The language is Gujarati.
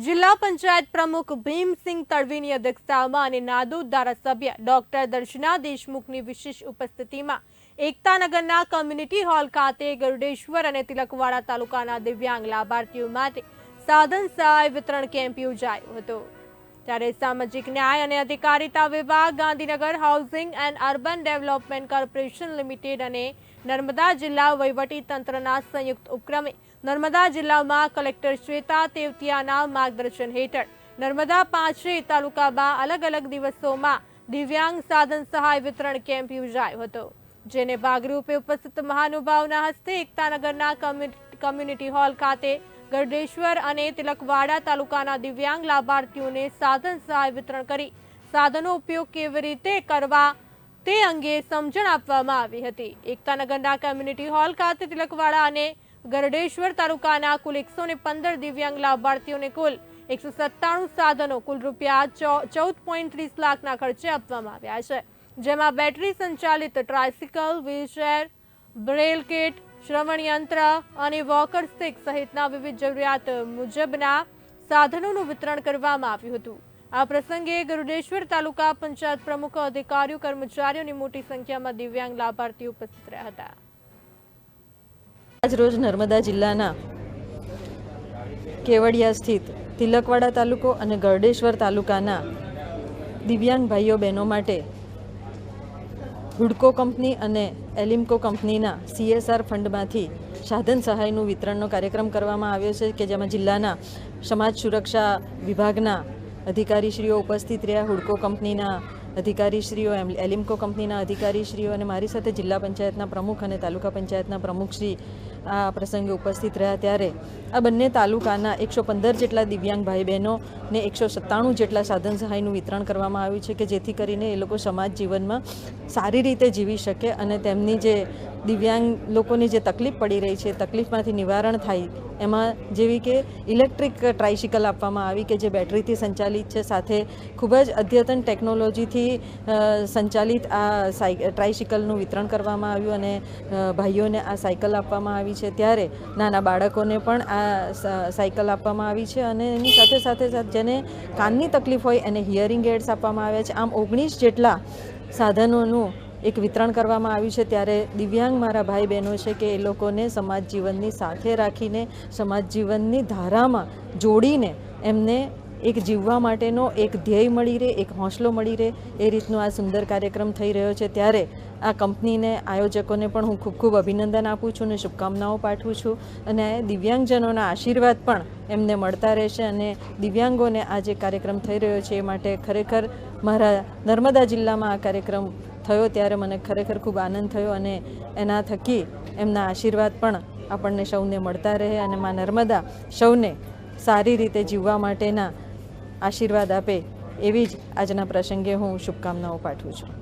જિલ્લા પંચાયત પ્રમુખ ભીમસિંહ તડવીની અધ્યક્ષતામાં અને નાદોદ ધારાસભ્ય ડોક્ટર દર્શના દેશમુખની વિશેષ ઉપસ્થિતિમાં એકતાનગરના કમ્યુનિટી હોલ ખાતે ગરુડેશ્વર અને તિલકવાડા તાલુકાના દિવ્યાંગ લાભાર્થીઓ માટે સાધન સહાય વિતરણ કેમ્પ યોજાયો હતો. ત્યારે સામાજિક ન્યાય અને અધિકારિતા વિભાગ, Gandhinagar housing and urban development corporation limited અને નર્મદા જિલ્લા વહીવટી તંત્રના સંયુક્ત ઉપક્રમે નર્મદા જિલ્લામાં કલેક્ટર શ્વેતા તેવતિયાના માર્ગદર્શન હેઠળ નર્મદા પાંચે તાલુકામાં અલગ અલગ દિવસોમાં દિવ્યાંગ સાધન સહાય વિતરણ કેમ્પ યોજાયો હતો, જેને ભાગરૂપે ઉપસ્થિત મહાનુભાવના હસ્તે એકતાનગરના કમ્યુ- કમ્યુનિટી હોલ ખાતે ગરડેશ્વર અને તિલકવાડા તાલુકાના દિવ્યાંગ લાભાર્થીઓને સાધન સહાય વિતરણ કરી સાધનો ઉપયોગ કેવી રીતે કરવા તે અંગે સમજણ આપવામાં આવી હતી. એકતાનગરના કમ્યુનિટી હોલ ખાતે તિલકવાડા અને ગરડેશ્વર તાલુકાના કુલ એકસો દિવ્યાંગ લાભાર્થીઓને કુલ એકસો સત્તાણું સાધનો કુલ રૂપિયા ચૌદ પોઈન્ટ ત્રીસ લાખના ખર્ચે આપવામાં આવ્યા છે. જેમાં બેટરી સંચાલિત ટ્રાયસિકલ વ્હીલચેર બ્રેલ કિટ શ્રવણ યંત્ર અને વોકર સ્ટિક સહિતના વિવિધ જરૂરિયાત મુજબના સાધનોનું વિતરણ કરવામાં આવ્યું હતું. આ પ્રસંગે ગરુડેશ્વર તાલુકા પંચાયત પ્રમુખ, અધિકારીઓ, કર્મચારીઓની મોટી સંખ્યામાં દિવ્યાંગ લાભાર્થીઓ ઉપસ્થિત રહ્યા હતા. આજરોજ નર્મદા જિલ્લાના કેવડિયા સ્થિત તિલકવાડા તાલુકો અને ગરડેશ્વર તાલુકાના દિવ્યાંગ ભાઈઓ બહેનો માટે હુડકો કંપની અને એલિમ્કો કંપનીના સીએસઆર ફંડમાંથી સાધન સહાયનું વિતરણનો કાર્યક્રમ કરવામાં આવ્યો છે કે જેમાં જિલ્લાના સમાજ સુરક્ષા વિભાગના અધિકારીશ્રીઓ ઉપસ્થિત રહ્યા. હુડકો કંપનીના અધિકારીશ્રીઓ, એમ, એલિમ્કો કંપનીના અધિકારીશ્રીઓ અને મારી સાથે જિલ્લા પંચાયતના પ્રમુખ અને તાલુકા પંચાયતના પ્રમુખશ્રી આ પ્રસંગે ઉપસ્થિત રહ્યા ત્યારે આ બંને તાલુકાના એકસો પંદર જેટલા દિવ્યાંગ ભાઈ બહેનો ને એકસો સત્તાણું જેટલા સાધન સહાયનું વિતરણ કરવામાં આવ્યું છે કે જેથી કરીને એ લોકો સમાજ જીવનમાં સારી રીતે જીવી શકે અને તેમની જે દિવ્યાંગ લોકોની જે તકલીફ પડી રહી છે, તકલીફમાંથી નિવારણ થાય, એમાં જેવી કે ઇલેક્ટ્રિક ટ્રાઇસિકલ આપવામાં આવી કે જે બેટરીથી સંચાલિત છે, સાથે ખૂબ જ અદ્યતન ટેકનોલોજીથી સંચાલિત આ સાઈ ટ્રાઇસિકલનું વિતરણ કરવામાં આવ્યું અને ભાઈઓને આ સાયકલ આપવામાં આવી છે. ત્યારે નાના બાળકોને પણ આ સાયકલ આપવામાં આવી છે અને એની સાથે સાથે જેને કાનની તકલીફ હોય એને હિયરિંગ એડ્સ આપવામાં આવ્યા છે. આમ ઓગણીસ જેટલા સાધનોનું એક વિતરણ કરવામાં આવ્યું છે ત્યારે દિવ્યાંગ મારા ભાઈ બહેનો છે કે એ લોકોને સમાજ જીવનની સાથે રાખીને, સમાજ જીવનની ધારામાં જોડીને એમને એક જીવવા માટેનો એક ધ્યેય મળી રહે, એક હોંસલો મળી રહે. એ રીતનો આ સુંદર કાર્યક્રમ થઈ રહ્યો છે. ત્યારે આ કંપનીને, આયોજકોને પણ હું ખૂબ ખૂબ અભિનંદન આપું છું અને શુભકામનાઓ પાઠવું છું. અને દિવ્યાંગજનોના આશીર્વાદ પણ એમને મળતા રહેશે અને દિવ્યાંગોને આ જે કાર્યક્રમ થઈ રહ્યો છે એ માટે ખરેખર મારા નર્મદા જિલ્લામાં આ કાર્યક્રમ થયો ત્યારે મને ખરેખર ખૂબ આનંદ થયો અને એના થકી એમના આશીર્વાદ પણ આપણને સૌને મળતા રહે અને મા નર્મદા સૌને સારી રીતે જીવવા માટેના આશીર્વાદ આપે એવી જ આજના પ્રસંગે હું શુભકામનાઓ પાઠવું છું.